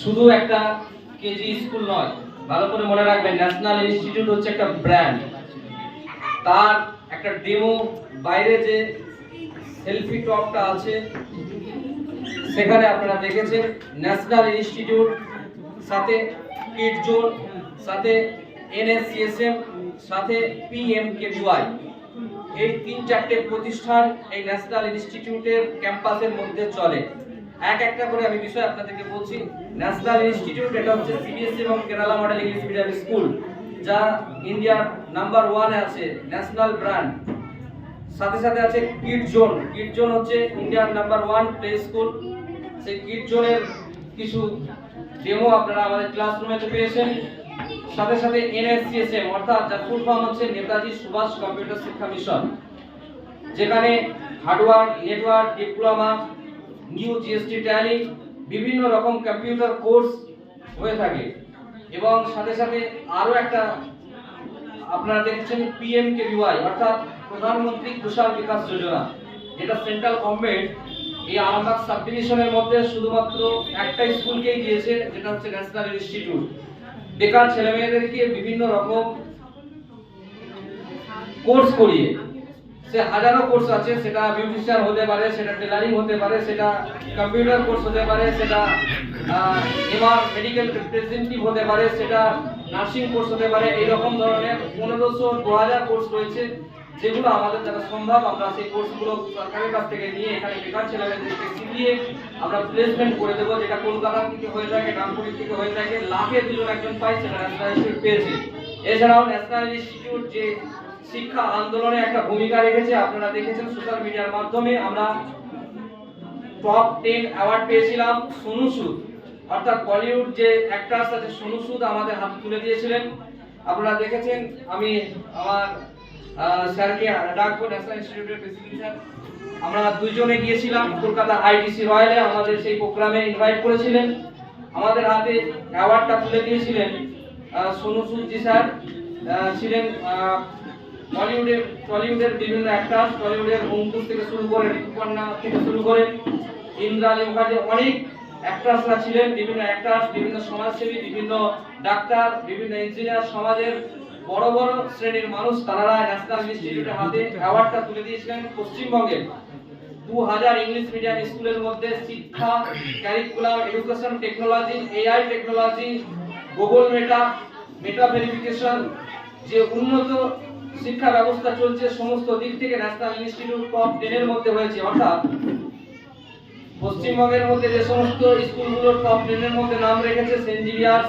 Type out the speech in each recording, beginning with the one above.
শুধু একটা KG school নয়, ভালো করে মনে রাখবেন ন্যাশনাল ইনস্টিটিউট হচ্ছে একটা ব্র্যান্ড তার একটা ডেমো বাইরে যে সেলফি টপটা আছে, সেখানে আপনারা দেখেছেন ন্যাশনাল ইনস্টিটিউট সাথে কিড জোন সাথে এনএসসিএসএম সাথে পিএমকেভিওয়াই এই তিন চারটে প্রতিষ্ঠান এই ন্যাশনাল ইনস্টিটিউটের ক্যাম্পাসের মধ্যে চলে। এক একটা করে আমি বিষয় আপনাদেরকে বলছি ন্যাশনাল ইনস্টিটিউট এটা হচ্ছে সিবিএসসি এবং Kerala model English medium school যা ইন্ডিয়ার নাম্বার ওয়ানে আছে ন্যাশনাল ব্র্যান্ড সাথে সাথে আছে কিড জোন কিড জোন হচ্ছে ইন্ডিয়ার নাম্বার ওয়ান প্লে স্কুল সেই কিড জোনের কিছু ডেমো আপনারা আমাদের ক্লাসরুমে তো পেয়েছেন। সাথে সাথে এনএসসিএসএম অর্থাৎ যার ফুল ফর্ম হচ্ছে নেতাজি সুভাষ কম্পিউটার শিক্ষা মিশন। যেখানে hardware network diploma new GST Tally বিভিন্ন রকম কম্পিউটার কোর্স হয়ে থাকে। এবং সাথে সাথে আরও একটা আপনারা দেখছেন পিএম কেভিওয়াই অর্থাৎ প্রধানমন্ত্রী কুশল বিকাশ যোজনা। যেটা সেন্ট্রাল গভর্নমেন্ট এই আরামবাগ সাব ডিভিশনের মধ্যে শুধুমাত্র একটা স্কুলকেই দিয়েছে, যেটা হচ্ছে ন্যাশনাল ইনস্টিটিউট বেকার ছেলেমেয়েদেরকে বিভিন্ন রকম কোর্স করিয়ে সে হাজারো কোর্স আছে, সেটা বিউটিশিয়ান হতে পারে, সেটা টেলারিং হতে পারে, সেটা কম্পিউটার কোর্স হতে পারে, সেটা এমআর মেডিকেল রিপ্রেজেন্টেটিভ হতে পারে, সেটা নার্সিং কোর্স হতে পারে, এইরকম ধরনের পনেরোশো দু হাজার কোর্স রয়েছে, যেগুলো আমাদের দ্বারা সম্ভব। আমরা সেই কোর্সগুলো সরকারের কাছ থেকে নিয়ে এখানে বেকার ছেলেমেয়েদেরকে শিখিয়ে আমরা প্লেসমেন্ট করে দেবো, যেটা কলকাতা থেকে হয়ে থাকে নাগপুর থেকে হয়ে থাকে, লাখে দুজন একজন পাই সেটা পেয়েছে। এছাড়াও ন্যাশনাল ইনস্টিটিউট যে শিক্ষা আন্দোলনে একটা ভূমিকা রেখেছে, আপনারা দেখেছেন সোশ্যাল মিডিয়ার মাধ্যমে আমরা টপ টেন অ্যাওয়ার্ড পেয়েছিলাম সোনু সুদ। অর্থাৎ বলিউড যে অ্যাক্টার্স আছে, সোনু সুদ আমাদের হাতে তুলে দিয়েছিলেন। আপনারা দেখেছেন, আমি আমার স্যারকে ডাকবো ন্যাশনাল ইনস্টিটিউটের প্রেসিডেন্ট স্যার আমরা দুইজনে গিয়েছিলাম কলকাতা আইটিসি রয়্যালে আমাদের সেই প্রোগ্রামে ইনভাইট করেছিলেন। আমাদের হাতে অ্যাওয়ার্ডটা তুলে দিয়েছিলেন। আহ, সোনু সুদ জি স্যার ছিলেন টলিউডের বিভিন্ন টলিউডের অঙ্কুশ থেকে শুরু করে ঋতুপর্ণা থেকে শুরু করে ইন্দ্রাণী মুখার্জি অনেক অ্যাক্টার্সরা ছিলেন বিভিন্ন অ্যাক্টার্স বিভিন্ন সমাজসেবী বিভিন্ন ডাক্তার বিভিন্ন ইঞ্জিনিয়ার সমাজের বড় বড় শ্রেণির মানুষ তারা ন্যাশনাল ইনস্টিটিউটের হাতে অ্যাওয়ার্ডটা তুলে দিয়েছিলেন পশ্চিমবঙ্গের দু হাজার ইংলিশ মিডিয়াম স্কুলের মধ্যে শিক্ষা curriculum education technology AI technology Google Meta Meta verification যে উন্নত শিক্ষা ব্যবস্থা চলছে, সমস্ত দিক থেকে ন্যাশনাল ইনস্টিটিউট টপ টেনের মধ্যে হয়েছে। অর্থাৎ পশ্চিমবঙ্গের মধ্যে যে সমস্ত স্কুলগুলো টপ টেনের মধ্যে নাম রেখেছে Saint Xavier's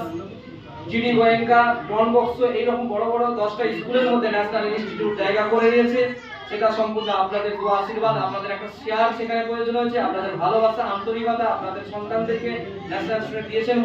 GD Goenka Don box এইরকম বড় বড় দশটা স্কুলের মধ্যে ন্যাশনাল ইনস্টিটিউট জায়গা করে নিয়েছে সেটা সম্পূর্ণ আপনাদের দু আশীর্বাদ, আপনাদের একটা শেয়ার সেখানে প্রয়োজন হয়েছে, আপনাদের ভালোবাসা, আন্তরিকতা, আপনাদের সন্তানদেরকে ন্যাশনাল দিয়েছেন।